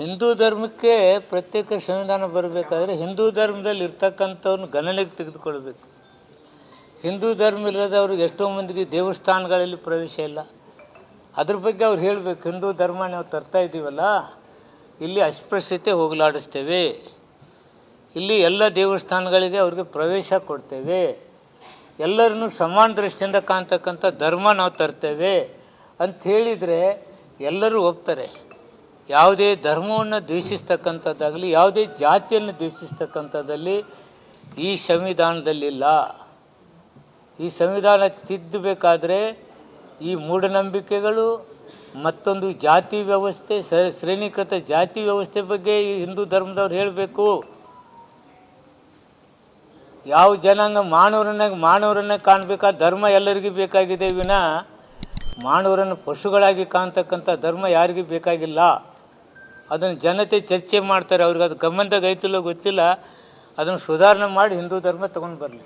ಹಿಂದೂ ಧರ್ಮಕ್ಕೆ ಪ್ರತ್ಯೇಕ ಸಂವಿಧಾನ ಬರಬೇಕಾದ್ರೆ ಹಿಂದೂ ಧರ್ಮದಲ್ಲಿ ಇರ್ತಕ್ಕಂಥವ್ರನ್ನ ಗಣನೆಗೆ ತೆಗೆದುಕೊಳ್ಬೇಕು ಹಿಂದೂ ಧರ್ಮ ಇಲ್ಲದವ್ರಿಗೆ ಎಷ್ಟೋ ಮಂದಿಗೆ ದೇವಸ್ಥಾನಗಳಲ್ಲಿ ಪ್ರವೇಶ ಇಲ್ಲ. ಅದ್ರ ಬಗ್ಗೆ ಅವ್ರು ಹೇಳಬೇಕು, ಹಿಂದೂ ಧರ್ಮ ನಾವು ತರ್ತಾ ಇದ್ದೀವಲ್ಲ, ಇಲ್ಲಿ ಅಸ್ಪೃಶ್ಯತೆ ಹೋಗಲಾಡಿಸ್ತೇವೆ. ಇಲ್ಲಿ ಎಲ್ಲ ದೇವಸ್ಥಾನಗಳಿಗೆ ಅವ್ರಿಗೆ ಪ್ರವೇಶ ಕೊಡ್ತೇವೆ. ಎಲ್ಲರನ್ನು ಸಮಾನ ದೃಷ್ಟಿಯಿಂದ ಕಾಣ್ತಕ್ಕಂಥ ಧರ್ಮ ನಾವು ತರ್ತೇವೆ. ಅಂತ ಹೇಳಿದರೆ ಎಲ್ಲರೂ ಒಪ್ತಾರೆ. ಯಾವುದೇ ಧರ್ಮವನ್ನು ದ್ವೇಷಿಸ್ತಕ್ಕಂಥದ್ದಾಗಲಿ, ಯಾವುದೇ ಜಾತಿಯನ್ನು ದ್ವೇಷಿಸ್ತಕ್ಕಂಥದ್ದಲ್ಲಿ ಈ ಸಂವಿಧಾನದಲ್ಲಿಲ್ಲ. ಈ ಸಂವಿಧಾನ ತಿದ್ದಬೇಕಾದ್ರೆ ಈ ಮೂಢನಂಬಿಕೆಗಳು, ಮತ್ತೊಂದು ಜಾತಿ ವ್ಯವಸ್ಥೆ ಶ್ರೇಣೀಕೃತ ಜಾತಿ ವ್ಯವಸ್ಥೆ ಬಗ್ಗೆ ಈ ಹಿಂದೂ ಧರ್ಮದವ್ರು ಹೇಳಬೇಕು. ಯಾವ ಜನಾಂಗ ಮಾನವರನ್ನ ಮಾನವರನ್ನ ಕಾಣಬೇಕಾದ ಧರ್ಮ ಎಲ್ಲರಿಗೂ ಬೇಕಾಗಿದೆ ವಿನ ಮಾನವರನ್ನು ಪಶುಗಳಾಗಿ ಕಾಣ್ತಕ್ಕಂಥ ಧರ್ಮ ಯಾರಿಗೂ ಬೇಕಾಗಿಲ್ಲ. ಅದನ್ನು ಜನತೆ ಚರ್ಚೆ ಮಾಡ್ತಾರೆ, ಅವ್ರಿಗೆ ಅದು ಗಮನದಾಗೈತಿಲ್ಲ ಗೊತ್ತಿಲ್ಲ. ಅದನ್ನು ಸುಧಾರಣೆ ಮಾಡಿ ಹಿಂದೂ ಧರ್ಮ ತಗೊಂಡು ಬರಲಿ.